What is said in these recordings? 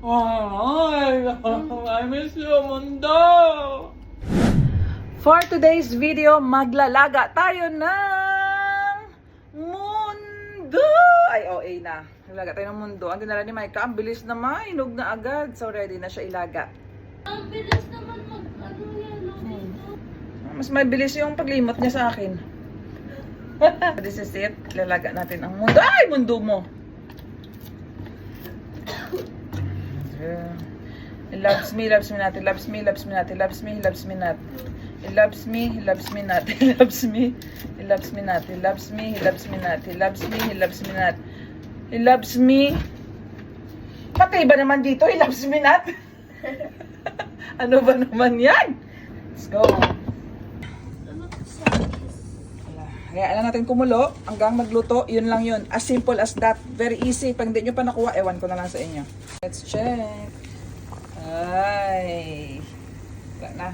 Ay, I miss you, mundo! For today's video, maglalaga tayo ng mundo! Ay, OA na. Maglalaga tayo ng mundo. Ang dinala ni Micah, ang bilis na mainog na agad. So, ready na siya ilaga. Ang bilis naman mag, ano yan? Hmm. Mas mabilis yung paglimot niya sa akin. This is it. Lalaga natin ang mundo. Ay, mundo mo! Yeah. Loves me, loves me not. He loves me, loves me not. He loves me, loves me not. He loves me, he loves me not. He loves me, he loves me not. He loves me, he loves me not. He loves me, he loves me not. He loves me. Pati ba naman dito? He loves me not. ano ba naman yan? Let's go. Ano to sa Wala. Hayaan lang natin kumulo hanggang magluto. Yun lang yun. As simple as that. Very easy. Pag hindi nyo pa nakuha, ewan ko na lang sa inyo. Let's check. Ay. Wala na.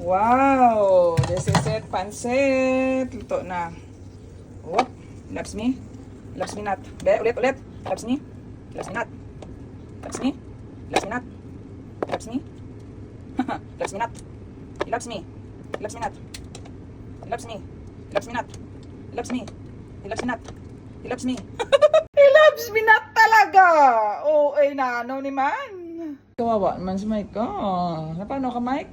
Wow! This is it. Pansit. Luto na. Whoop. Loves me. Loves me not. Be, ulit, ulit. Loves me. Loves me not. Loves me. Loves me not. Loves me. loves me not. Loves me. Loves me not. Loves me. Loves me not. He loves me. He loves me not. He loves me. He loves me not talaga. Oo, eh, nano ni man. Kawawa naman si Mike. Oh, paano ka, Mike?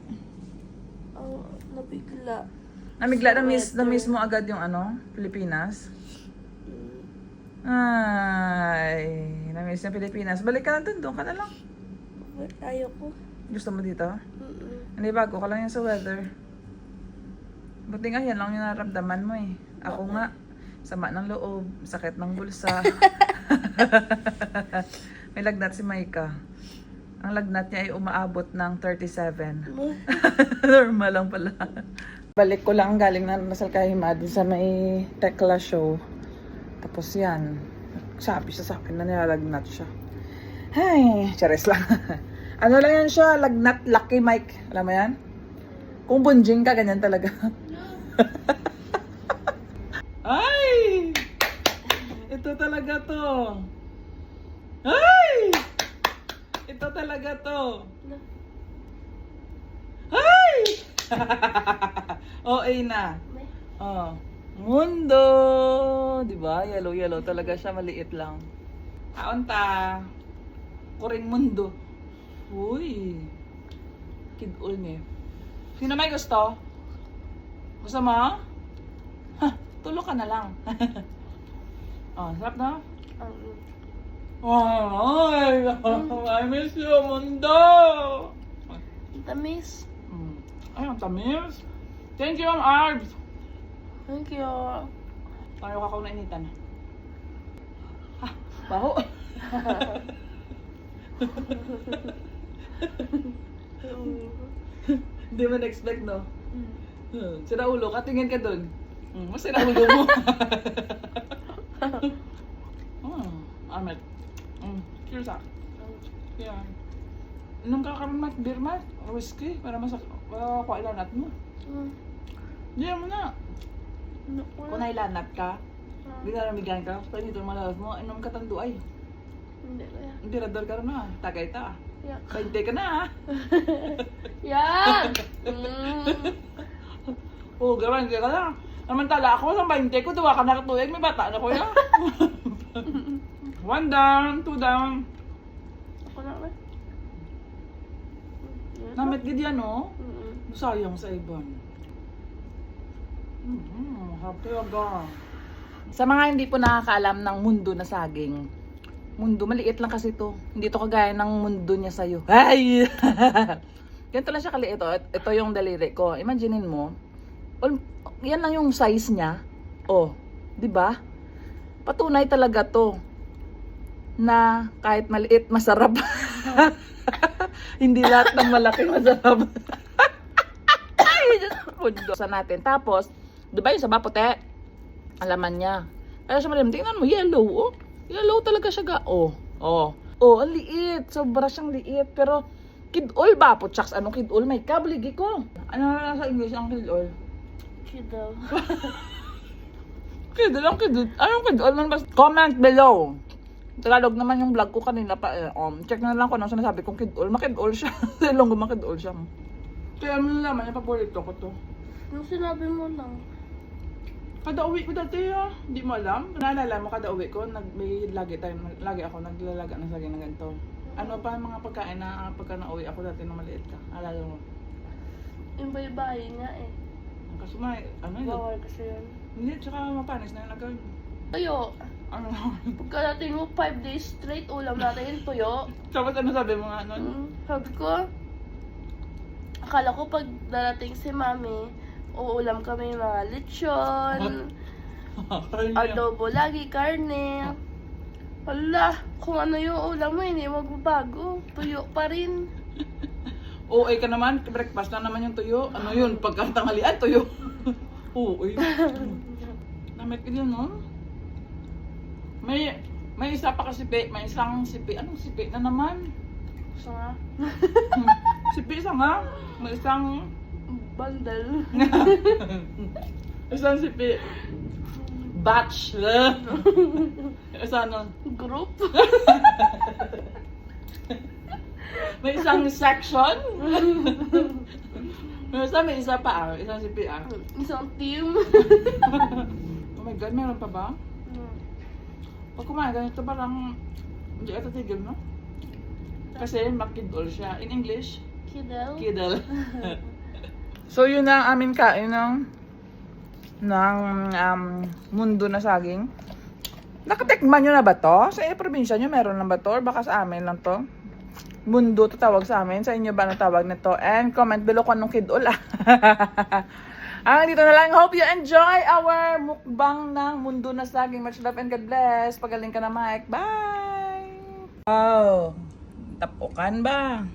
Oh, nabigla. Namigla na miss, na miss mo agad yung ano, Pilipinas? Ay, na-miss yung Pilipinas. Balik ka na dun, doon ka na lang. Ayoko. Gusto mo dito? Mm-mm. Hindi, bago ka lang yan sa weather. Buti nga, yan lang yung naramdaman mo eh. Ako nga, sama ng loob, sakit ng bulsa. May lagnat si Maika. Ang lagnat niya ay umaabot ng 37. Normal lang pala. Balik ko lang galing na Nasal Kahima dun sa may Tekla show. Tapos yan, sabi siya sa akin na nilalagnat siya. Ay, chares lang. ano lang yan siya, lagnat lucky Mike. Alam mo yan? Kung bunjing ka, ganyan talaga. Ay! Ito talaga to. Ay! Ito talaga to. Ay! OA na. Oh. Mundo! Di ba? Yellow, yellow. Talaga siya, maliit lang. Kaunta. Kuring mundo. Uy. Kidul ni. Sino may gusto? Gusto mo? Ha, tulog ka na lang. oh, sarap na? um, Ay, I miss you, mundo! tamis. Mm. Ay, ang tamis. Thank you, Ma'am Arbs. Thank you. Paano ka kung nainitan? Ha, baho. Hindi mo na-expect, no? Hmm, Sira ulo ka, tingin ka dun. Hmm, mas sira ulo mo. Hmm, Ahmed. Hmm, cheers ah. Yan. Inom ka karon mat beer mat, whiskey para masak para ko ilanat mo. Mm, Di mo na. ano ko Kung na? nailanat ka, di na namigan ka, pag dito malalas mo, inom ka tandu ay. Hindi ko yan. Hindi radar ka rin na, tagay ta. Yak. Kainte ka na ah. Yan! Mm. Oo, gawan ka na. Namantala ako, sa 20 ko, duwa ka na katuyag, may bata na ko ya. One down, two down. Ako na ba? Namit gid yan, oh. Mm-mm. Sayang sa iban. Mm, happy aga. Sa mga hindi po nakakaalam ng mundo na saging, mundo, maliit lang kasi to. Hindi to kagaya ng mundo niya sa'yo. Ay! Ganito lang siya kaliit. Oh. Ito yung daliri ko. Imaginein mo, yan lang yung size niya. Oh, di ba? Patunay talaga to na kahit maliit, masarap. hindi lahat ng malaki masarap. Mundo. Sa natin. Tapos, di ba yung saba puti? Alaman niya. Kaya siya malim, tingnan mo, yellow, oh. Yellow talaga siya ga, oh. Oh. Oh, ang liit. Sobra siyang liit. Pero, kid-all ba po? Chucks, anong kid-all? May kabligi ko. Ano na sa English ang kid-all? Kidaw. Kid-all ang kid-all. Anong ba? Comment below. Tagalog naman yung vlog ko kanina pa. Eh. Um, check na lang ko ano sinasabi kong kid-all. Makid-all siya. Sa Ilonggo makid-all siya. Kaya ano naman, yung paborito ko to. Yung sinabi mo lang. Kada uwi ko dati ah, hindi mo alam. Naalala mo kada uwi ko, nag, may lagi tayo, lagi ako naglalaga ng saging na ganito. Ano pa ang mga pagkain na ah, pagka nauwi ako dati na maliit ka? Alala mo? Yung baybay nga eh. Kaso may, ano yun? Bawal kasi yun. Hindi, tsaka mapanis na yung nagawin. Tuyo. Ano Pagkadating mo 5 days straight, ulam natin yung tuyo. Tapos ano sabi mo nga nun? Mm, sabi ko, akala ko pag darating si mami, uulam kami mga lechon, adobo lagi, karne. Wala, kung ano yung ulam mo, hindi magbabago. Tuyo pa rin. OA ka naman, breakfast na naman yung tuyo. Ano yun, pagkatanghalian, tuyo. OA. Namit ko yun, no? May, may isa pa kasi, pe, may isang sipi. Anong sipi na naman? So nga, Hmm, sipi isa nga. May isang, bandal. isang sipi. Batch. isa nun. Group. May isang section. may isa, may isa pa ah. Isang sipi ah. Isang team. Oh my God, meron pa ba? Pag kumain ganito parang hindi ata tigil, no? Kasi makidol siya. In English, Kidel. kidal. so yun na ang aming kain ng ng um, mundo na saging. Nakatekman nyo na ba to? Sa inyo probinsya nyo meron lang ba to? Or baka sa amin lang to? Mundo to tawag sa amin. Sa inyo ba ang tawag nito? And comment below kung anong kidol ah. Ah, dito na lang. Hope you enjoy our mukbang ng mundo na saging. Much love and God bless. Pagaling ka na, Mike. Bye! Wow! Tapukan ba?